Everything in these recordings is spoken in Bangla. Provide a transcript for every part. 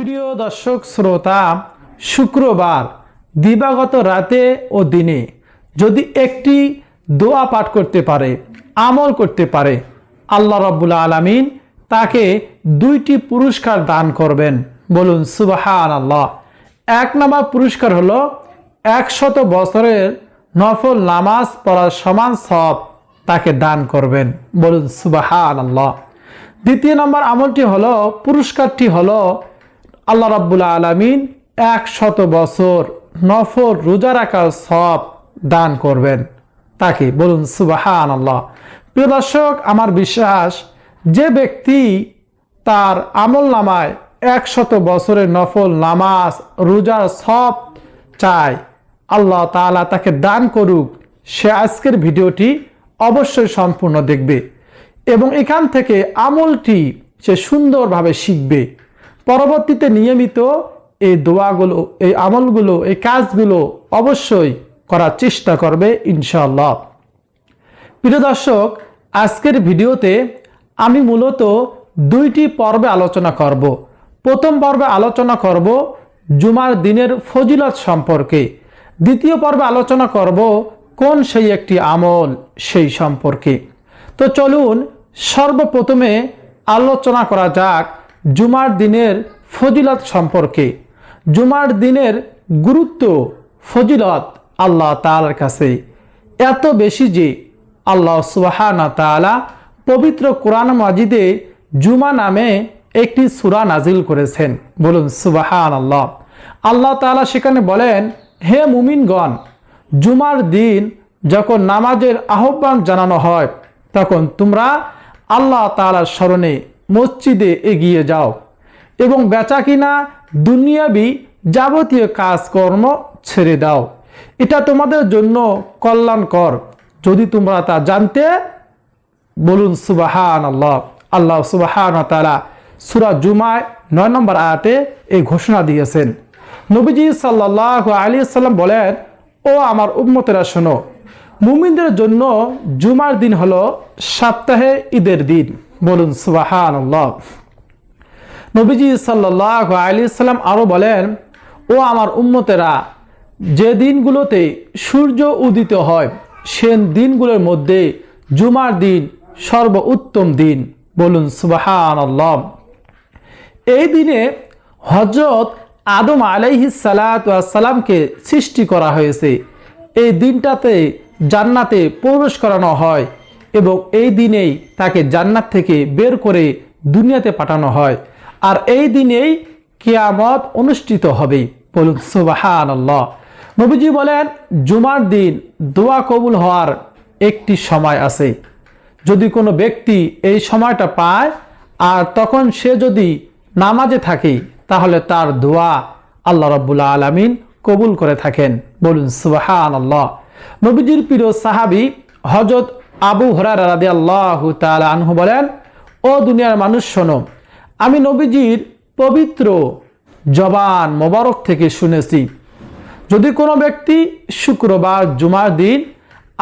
প্রিয় দর্শক, শ্রোতা, শুক্রবার, দিবাগত রাতে ও দিনে যদি একটি দোয়া পাঠ করতে পারে, আমল করতে পারে, আল্লাহ রাব্বুল আলামিন তাকে দুইটি পুরস্কার দান করবেন। বলুন সুবাহান আল্লাহ এক নম্বর পুরস্কার হলো একশত বছরের নফল নামাজ পড়ার সমান সব তাকে দান করবেন। বলুন সুবাহান আল্লাহ দ্বিতীয় নম্বর আমলটি হলো, পুরস্কারটি হলো আল্লাহ রাব্বুল আলমিন এক শত বছর নফর রোজা রাখার সব দান করবেন। তাকে বলুন সুবাহান আল্লাহ প্রিয় দর্শক, আমার বিশ্বাস যে ব্যক্তি তার আমল নামায় একশত বছরের নফল নামাজ, রোজার সব চায়, আল্লাহ তাআলা তাকে দান করুক, সে আজকের ভিডিওটি অবশ্যই সম্পূর্ণ দেখবে এবং এখান থেকে আমলটি সে সুন্দরভাবে শিখবে। পরবর্তীতে নিয়মিত এই দোয়াগুলো, এই আমলগুলো, এই কাজগুলো অবশ্যই করার চেষ্টা করবে ইনশাআল্লাহ। প্রিয় দর্শক, আজকের ভিডিওতে আমি মূলত দুইটি পর্বে আলোচনা করব। প্রথম পর্বে আলোচনা করব জুমার দিনের ফজিলত সম্পর্কে। দ্বিতীয় পর্বে আলোচনা করব কোন সেই একটি আমল সেই সম্পর্কে। তো চলুন সর্বপ্রথমে আলোচনা করা যাক জুমার দিনের ফজিলত সম্পর্কে। জুমার দিনের গুরুত্ব ফজিলত আল্লাহ তালার কাছে। এত বেশি যে আল্লাহ সুবাহানা তালা পবিত্র কোরআন মাজিদে জুমা নামে একটি সুরা নাজিল করেছেন। বলুন সুবাহান আল্লাহ আল্লাহ তালা সেখানে বলেন, হে মুমিনগণ, জুমার দিন যখন নামাজের আহ্বান জানানো হয়, তখন তোমরা আল্লাহ তালার স্মরণে মসজিদে এগিয়ে যাও। এবং বেচা কিনা দুনিয়াবি যাবতীয় কাজকর্ম ছেড়ে দাও। এটা তোমাদের জন্য কল্যাণকর। যদি তোমরা তা জানতে, বলুন সুবাহান আল্লাহ আল্লাহ সুবাহান তালা সুরা জুমায় নয় নম্বর আয়াতে এই ঘোষণা দিয়েছেন। নবীজি সাল্লাহ আলী সাল্লাম বলেন, ও আমার উম্মতেরা, শোনো। মুমিনদের জন্য জুমার দিন হলো সপ্তাহে ঈদের দিন। বলুন সুবাহান নবীজি সাল্লাহ আলী সাল্লাম আরও বলেন, ও আমার উম্মতেরা, যে দিনগুলোতে সূর্য উদিত হয়, সে দিনগুলোর মধ্যে জুমার দিন সর্ব উত্তম দিন। বলুন সুবাহান এই দিনে হজরত আদম আলাইহি সালাতামকে সৃষ্টি করা হয়েছে। এই দিনটাতে জান্নাতে প্রবেশ করানো হয়। এবং এই দিনেই তাকে জান্নাত থেকে বের করে দুনিয়াতে পাঠানো হয়। আর এই দিনেই কেয়ামত অনুষ্ঠিত হবে। বলুন সুবাহান আল্লাহ নবীজি বলেন, জুমার দিন দোয়া কবুল হওয়ার একটি সময় আছে। যদি কোনো ব্যক্তি এই সময়টা পায়, আর তখন সে যদি নামাজে থাকে, তাহলে তার দোয়া আল্লাহ রব্বুল্লা আলমিন কবুল করে থাকেন। বলুন সুবাহান আল্লাহ নবীজির প্রিয় সাহাবি হজরত আবু হরার রাদি আল্লাহ আনহু বলেন, ও দুনিয়ার মানুষ, শোনো, আমি নবীজির পবিত্র জবান মোবারক থেকে শুনেছি। যদি কোনো ব্যক্তি শুক্রবার, জুমার দিন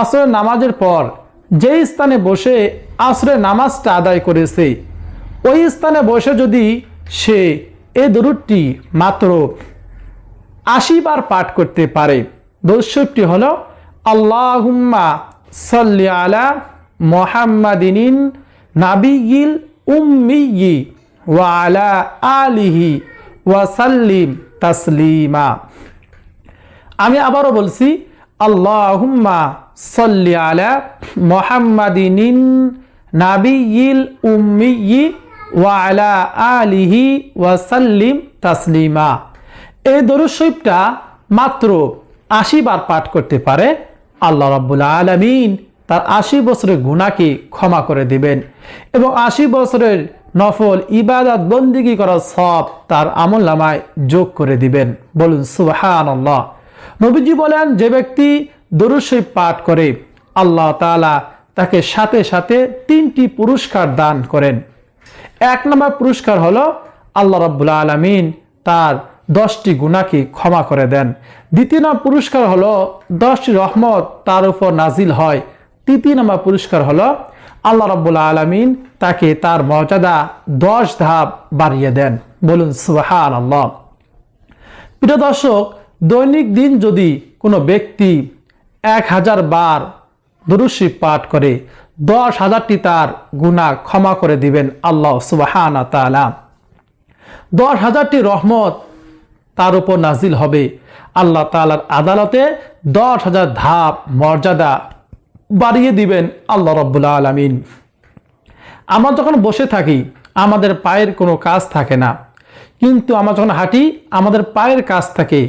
আসরের নামাজের পর যেই স্থানে বসে আসরের নামাজটা আদায় করেছে, ওই স্থানে বসে যদি সে এ দরুদটি মাত্র আশি বার পাঠ করতে পারে। দর্শকটি হল, আল্লাহুম্মা সাল্লি আলা মোহাম্মদিন নাবিগিল উম্মিয়ি ওয়া আলা আলিহি ওয়া সাল্লিম তাসলিমা। আমি আবারও বলছি, আল্লাহুম্মা সাল্লি আলা মোহাম্মদিন নাবিয়িল উম্মিয়ি ওয়া আলা আলিহি ওয়া সাল্লিম তাসলিমা। এই দরুদ শরীফটা মাত্র আশি বার পাঠ করতে পারে। আল্লাহ রাব্বুল আলমিন তার আশি বছরের গুণাকে ক্ষমা করে দিবেন এবং আশি বছরের নফল ইবাদত বন্দিগি করার সব তার আমল নামায় যোগ করে দিবেন। বলুন সুবাহান আল্লাহ নবীজি বলেন, যে ব্যক্তি দরুদ পাঠ করে, আল্লাহ তালা তাকে সাথে সাথে তিনটি পুরস্কার দান করেন। এক নম্বর পুরস্কার হলো আল্লাহ রাব্বুল আলমিন তার দশটি গুণাকে ক্ষমা করে দেন। দ্বিতীয় নম্বর পুরস্কার হলো দশটি রহমত, তার উপর নাজিল হয়। তৃতীয় নম্বর পুরস্কার হলো আল্লাহ রাব্বুল আলমিন তাকে তার মর্যাদা দশ ধাপ বাড়িয়ে দেন। বলুন সুবাহান আল্লাহ প্রিয় দর্শক, দৈনিক দিন যদি কোনো ব্যক্তি এক হাজার বার দরুশি পাঠ করে, দশ হাজারটি তার গুণা ক্ষমা করে দিবেন আল্লাহ সুবাহান তালা দশ হাজারটি রহমত তার উপর নাজিল হবে। আল্লাহ তালার আদালতে দশ হাজার ধাপ মর্যাদা বাড়িয়ে দিবেন আল্লাহ রব্বুল্লা আলমিন। আমরা যখন বসে থাকি, আমাদের পায়ের কোনো কাজ থাকে না। কিন্তু আমরা যখন হাঁটি, আমাদের পায়ের কাজ থাকে।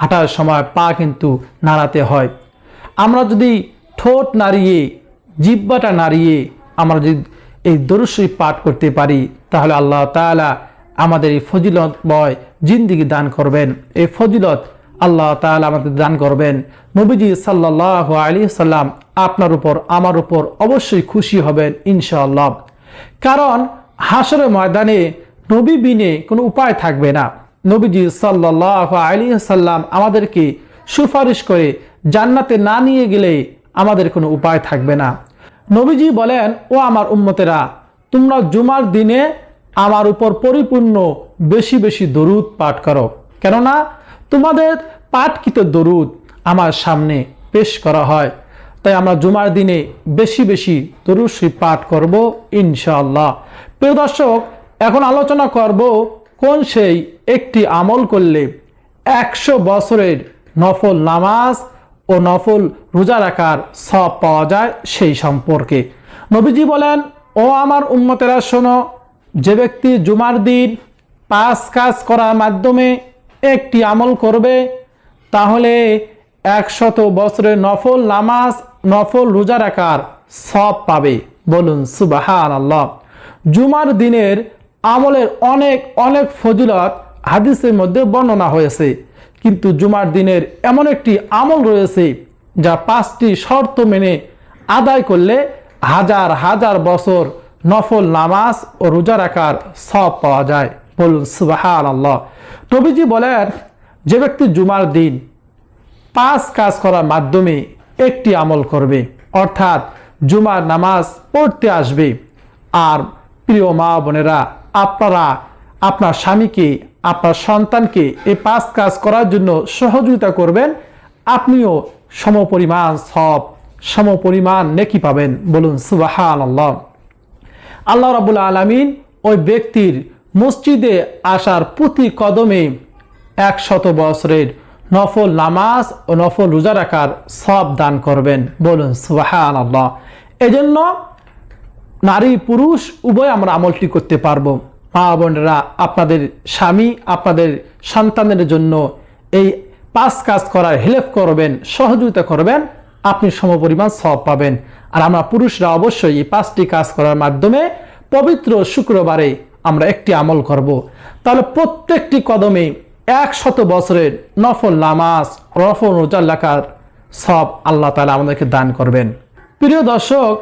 হাঁটার সময় পা কিন্তু নাড়াতে হয়। আমরা যদি ঠোঁট নাড়িয়ে জিব্বাটা নাড়িয়ে আমরা যদি এই দরুশ্রী পাঠ করতে পারি, তাহলে আল্লাহ তালা আমাদের এই ফজিলত বয় জিন্দিগি দান করবেন। এই ফজিলত আল্লাহ তালা আমাদের দান করবেন। নবীজি সাল্লাহ আলী সাল্লাম আপনার উপর, আমার উপর অবশ্যই খুশি হবেন ইনশাআল্লাহ। কারণ হাসরের ময়দানে নবী বিনে কোনো উপায় থাকবে না। নবীজি সাল্লাহ আলী সাল্লাম আমাদেরকে সুপারিশ করে জান্নাতে না নিয়ে গেলে আমাদের কোনো উপায় থাকবে না। নবীজি বলেন, ও আমার উম্মতেরা, তোমরা জুমার দিনে আমার উপর পরিপূর্ণ বেশি বেশি দরুদ পাঠ করো। কেননা তোমাদের পাঠকৃত দরুদ আমার সামনে পেশ করা হয়। তাই আমরা জুমার দিনে বেশি বেশি দরুদ শরীফ পাঠ করব ইনশাআল্লাহ। প্রিয় দর্শক, এখন আলোচনা করব কোন সেই একটি আমল করলে একশো বছরের নফল নামাজ ও নফল রোজা রাখার সব পাওয়া যায় সেই সম্পর্কে। নবীজি বলেন, ও আমার উম্মতেরা শোনো যে ব্যক্তি জুমার দিন পাঁচ কাজ করার মাধ্যমে একটি আমল করবে, তাহলে একশত বছরের নফল নামাজ, নফল রোজা রাখার সব পাবে। বলুন সুবাহান আল্লাহ জুমার দিনের আমলের অনেক অনেক ফজিলত হাদিসের মধ্যে বর্ণনা হয়েছে। কিন্তু জুমার দিনের এমন একটি আমল রয়েছে, যা পাঁচটি শর্ত মেনে আদায় করলে হাজার হাজার বছর নফল নামাজ ও রোজা রাখার সব পাওয়া যায়। বলুন সুবাহান আল্লাহ নবীজি বলেন, যে ব্যক্তি জুমার দিন পাঁচ কাজ করার মাধ্যমে একটি আমল করবে, অর্থাৎ জুমার নামাজ পড়তে আসবে। আর প্রিয় মা বোনেরা, আপনারা আপনার স্বামীকে, আপনার সন্তানকে এই পাঁচ কাজ করার জন্য সহযোগিতা করবেন। আপনিও সমপরিমাণ সব সমপরিমাণ নেকি পাবেন। বলুন সুবাহান আল্লাহ আল্লাহ রাবুল আলমিন ওই ব্যক্তির মসজিদে আসার প্রতি কদমে একশত বছরের নফল নামাজ ও নফল রোজা রাখার সব দান করবেন। বলুন সুবাহান আল্লাহ এজন্য নারী, পুরুষ, উভয় আমরা আমলটি করতে পারব। মা বোনেরা, আপনাদের স্বামী, আপনাদের সন্তানের জন্য এই পাঁচ কাজ করার হেল্প করবেন, সহযোগিতা করবেন, আপনি সমপরিমাণ সব পাবেন। আর আমরা পুরুষরা অবশ্যই এই পাঁচটি কাজ করার মাধ্যমে পবিত্র শুক্রবারে আমরা একটি আমল করব। তাহলে প্রত্যেকটি কদমে একশত বছরের নফল নামাজ, রফল রোজা লেখার সব আল্লাহ তালা আমাদেরকে দান করবেন প্রিয় দর্শক,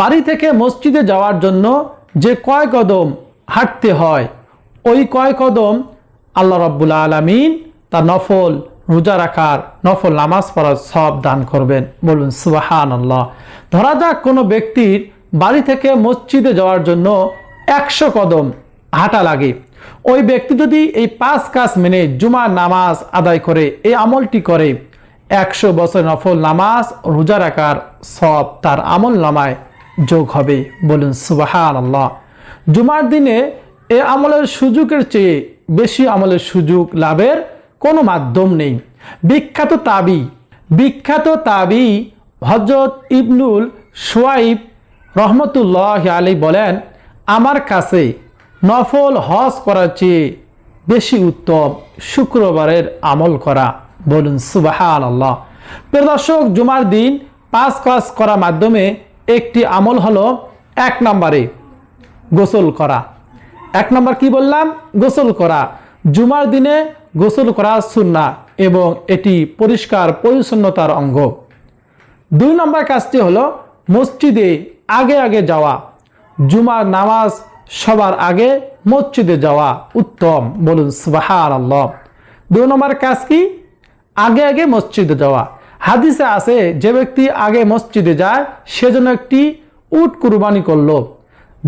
বাড়ি থেকে মসজিদে যাওয়ার জন্য যে কয় কদম হাঁটতে হয়, ওই কয় কদম আল্লাহ রব্বুল আলমিন তা নফল রোজা রাখার নফল নামাজ পড়ার সব দান করবেন। বলুন সুবাহান আল্লাহ ধরা যাক কোনো ব্যক্তির বাড়ি থেকে মসজিদে যাওয়ার জন্য একশো কদম হাঁটা লাগে। ওই ব্যক্তি যদি এই পাঁচ কাজ মেনে জুমার নামাজ আদায় করে, এই আমলটি করে, একশো বছর নফল নামাজ, রোজা রাখার সব তার আমল নামায় যোগ হবে। বলুন সুবাহান আল্লাহ জুমার দিনে এ আমলের সুযোগের চেয়ে বেশি আমলের সুযোগ লাভের কোনো মাধ্যম নেই। বিখ্যাত তাবি বিখ্যাত তাবি হজরত ইবনুল সোয়াইব রহমতুল্লাহ আলী বলেন, আমার কাছে নফল হজ করার চেয়ে বেশি উত্তম শুক্রবারের আমল করা। বলুন সুবাহান আল্লাহ প্রদর্শক জুমার দিন পাঁচ কাজ করার মাধ্যমে একটি আমল হলো এক নম্বরে গোসল করা। এক নম্বর কি বললাম? গোসল করা। জুমার দিনে গোসল করা সুন্না এবং এটি পরিষ্কার পরিচ্ছন্নতার অঙ্গ। দুই নম্বর কাজটি হলো মসজিদে আগে আগে যাওয়া। জুমার নামাজ সবার আগে মসজিদে যাওয়া উত্তম, বলুন সুবাহার আল্লাহ দুই নম্বর কাজ কি? আগে আগে মসজিদে যাওয়া। হাদিসে আছে, যে ব্যক্তি আগে মসজিদে যায়, সে যেন একটি উট কুরবানি করল।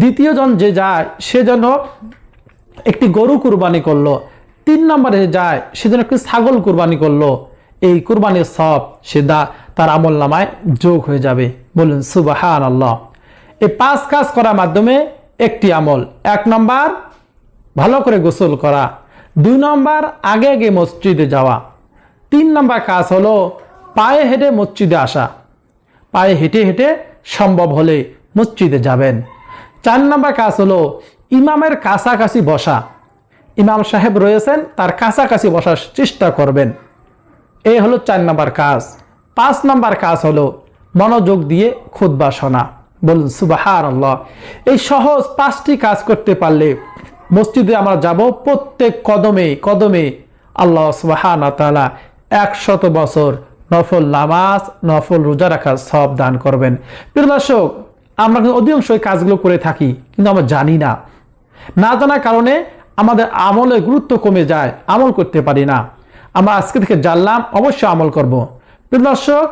দ্বিতীয় জন যে যায়, সে যেন একটি গরু কুরবানি করল। তিন নম্বরে যায় সেজন্য একটি ছাগল কুরবানি করল। এই কুরবানির সব সে দা তার আমল নামায় যোগ হয়ে যাবে। বলুন সুবাহান আল্লাহ এই পাঁচ কাজ করার মাধ্যমে একটি আমল। এক নম্বর, ভালো করে গোসল করা। দুই নম্বর, আগে আগে মসজিদে যাওয়া। তিন নম্বর কাজ হলো পায়ে হেঁটে মসজিদে আসা। পায়ে হেঁটে হেঁটে সম্ভব হলে মসজিদে যাবেন। চার নম্বর কাজ হলো ইমামের কাছাকাছি বসা। ইমাম সাহেব রয়েছেন, তার কাছাকাছি বসার চেষ্টা করবেন। এই হলো চার নম্বর কাজ। পাঁচ নম্বর কাজ হলো মনোযোগ দিয়ে খুদ্া শোনা। বলুন সুবাহার আল্লাহ এই সহজ পাঁচটি কাজ করতে পারলে মসজিদে আমরা যাব প্রত্যেক কদমে কদমে আল্লাহ সুবাহান তালা একশত বছর নফল নামাজ, নফল রোজা রাখার সব দান করবেন। প্রিয় দর্শক, আমরা অধিকাংশ কাজগুলো করে থাকি, কিন্তু আমরা জানি না। না জানার কারণে আমাদের আমলের গুরুত্ব কমে যায়, আমল করতে পারি না। আমরা আজকে থেকে জানলাম, অবশ্যই আমল করব। প্রিয় দর্শক,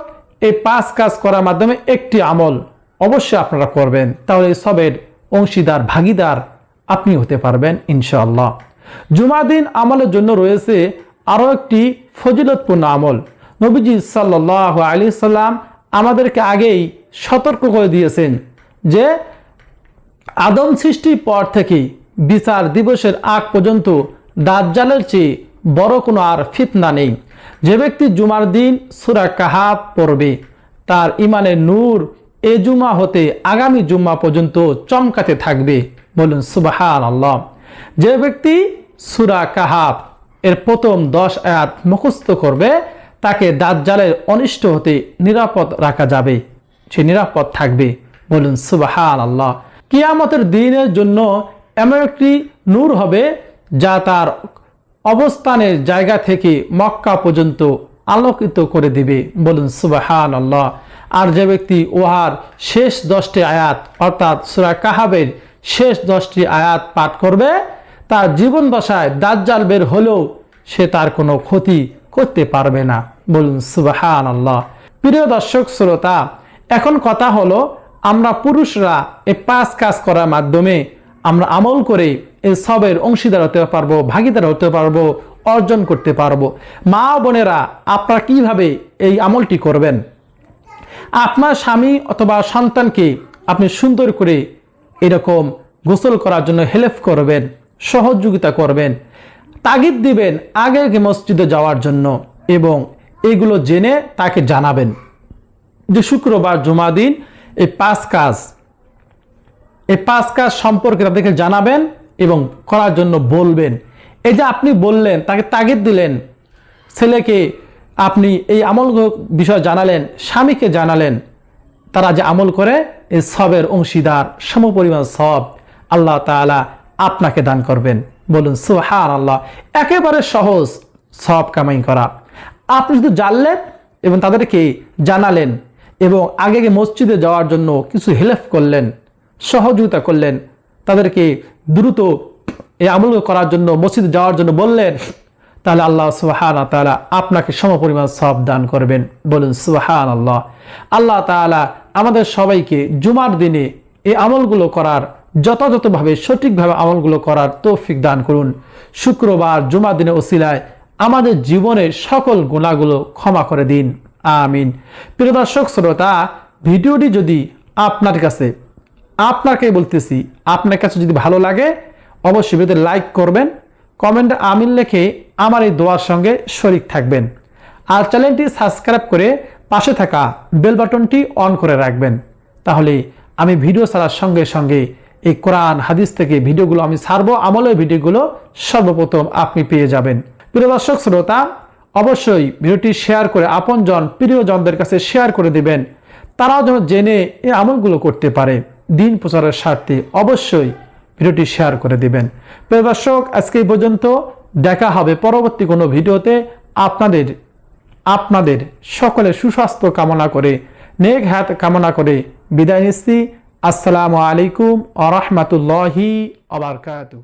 এই পাঁচ কাজ করার মাধ্যমে একটি আমল অবশ্যই আপনারা করবেন। তাহলে সবের অংশীদার, ভাগিদার আপনি হতে পারবেন, ইনশাআল্লাহ। জুমা দিন আমলের জন্য রয়েছে আরও একটি ফজিলতপূর্ণ আমল। নবীজি সাল্লাহ আলি সাল্লাম আমাদেরকে আগেই সতর্ক করে দিয়েছেন যে আদম সৃষ্টির পর থেকে বিচার দিবসের আগ পর্যন্ত দাজ্জালের চেয়ে বড় কোনো আর ফিতনা নেই। যে ব্যক্তি জুমার দিন সুরা কাহাব পড়বে, তার ইমানের নূর এ জুমা হতে আগামী জুম্মা পর্যন্ত চমকাতে থাকবে। বলুন সুবাহান আল্লাহ যে ব্যক্তি সুরা কাহাব এর প্রথম দশ আয়াত মুখস্থ করবে, তাকে দাজ্জালের অনিষ্ট হতে নিরাপদ রাখা যাবে। সে নিরাপদ থাকবে। বলুন সুবাহান আল্লাহ কিয়ামতের দিনের জন্য এমন একটি নূর হবে যা তার অবস্থানের জায়গা থেকে মক্কা পর্যন্ত আলোকিত করে দিবে। বলুন সুবাহান আল্লাহ আর যে ব্যক্তি উহার শেষ দশটি আয়াত, অর্থাৎ সুরা কাহাবের শেষ দশটি আয়াত পাঠ করবে, তার জীবন দশায় দাজ্জাল বের হলেও সে তার কোনো ক্ষতি করতে পারবে না। বলুন সুবাহান আল্লাহ প্রিয় দর্শক, শ্রোতা, এখন কথা হলো, আমরা পুরুষরা এই পাঁচ কাজ করার মাধ্যমে আমরা আমল করে এই সবের অংশীদার হতে পারব, ভাগিদার হতে পারব, অর্জন করতে পারব। মা বোনেরা, আপনারা কীভাবে এই আমলটি করবেন? আপনার স্বামী অথবা সন্তানকে আপনি সুন্দর করে এরকম গোসল করার জন্য হেল্প করবেন, সহযোগিতা করবেন, তাগিদ দিবেন আগে আগে মসজিদে যাওয়ার জন্য এবং এগুলো জেনে তাকে জানাবেন। যে শুক্রবার জমা দিন এই পাঁচ কাজ এই পাঁচ কাজ সম্পর্কে তাদেরকে জানাবেন এবং করার জন্য বলবেন। এই যে আপনি বললেন, তাকে তাগিদ দিলেন, ছেলেকে আপনি এই আমল বিষয় জানালেন, স্বামীকে জানালেন, তারা যে আমল করে, এই সবের অংশীদার, সমপরিমাণ সব আল্লাহ তালা আপনাকে দান করবেন। বলুন সুহান আল্লাহ একেবারে সহজ সব কামাই করা। আপনি শুধু জানলেন এবং তাদেরকে জানালেন এবং আগে মসজিদে যাওয়ার জন্য কিছু হেল্প করলেন। সহযোগিতা করলেন, তাদেরকে দ্রুত এই আমল করার জন্য, মসজিদ যাওয়ার জন্য বললেন, তাহলে আল্লাহ সুহান তালা আপনাকে সমপরিমাণ সব দান করবেন। বলুন সুহান আল্লাহ আল্লাহ তালা আমাদের সবাইকে জুমার দিনে এই আমলগুলো করার, যথাযথভাবে, সঠিকভাবে আমলগুলো করার তৌফিক দান করুন। শুক্রবার জুমার দিনে ওসিলায় আমাদের জীবনের সকল গুণাগুলো ক্ষমা করে দিন। আমিন। প্রিয় দর্শক, শ্রোতা, ভিডিওটি যদি আপনার কাছে আপনাকে বলতেছি, আপনার কাছে যদি ভালো লাগে, অবশ্যই ভিডিওতে লাইক করবেন কমেন্টে আমিন লেখে আমার এই দোয়ার সঙ্গে শরিক থাকবেন। আর চ্যানেলটি সাবস্ক্রাইব করে পাশে থাকা বেল বাটনটি অন করে রাখবেন। তাহলে আমি ভিডিও ছাড়ার সঙ্গে সঙ্গে এই কোরআন, হাদিস থেকে ভিডিওগুলো আমি ছাড়বো, আমলের ভিডিওগুলো সর্বপ্রথম আপনি পেয়ে যাবেন। প্রিয় দর্শক, শ্রোতা, অবশ্যই ভিডিওটি শেয়ার করে আপনজন, প্রিয়জনদের কাছে শেয়ার করে দিবেন। তারাও যেন জেনে এই আমলগুলো করতে পারে। দিন প্রচারের স্বার্থে অবশ্যই ভিডিওটি শেয়ার করে দিবেন। প্রিয় দর্শক, আজকে পর্যন্ত। দেখা হবে পরবর্তী কোনো ভিডিওতে। আপনাদের আপনাদের সকলে সুস্বাস্থ্য কামনা করে, নেক হাত কামনা করে বিদায় নিচ্ছি। আসসালামু আলাইকুম আ রহমতুল্লাহি আবরকাতু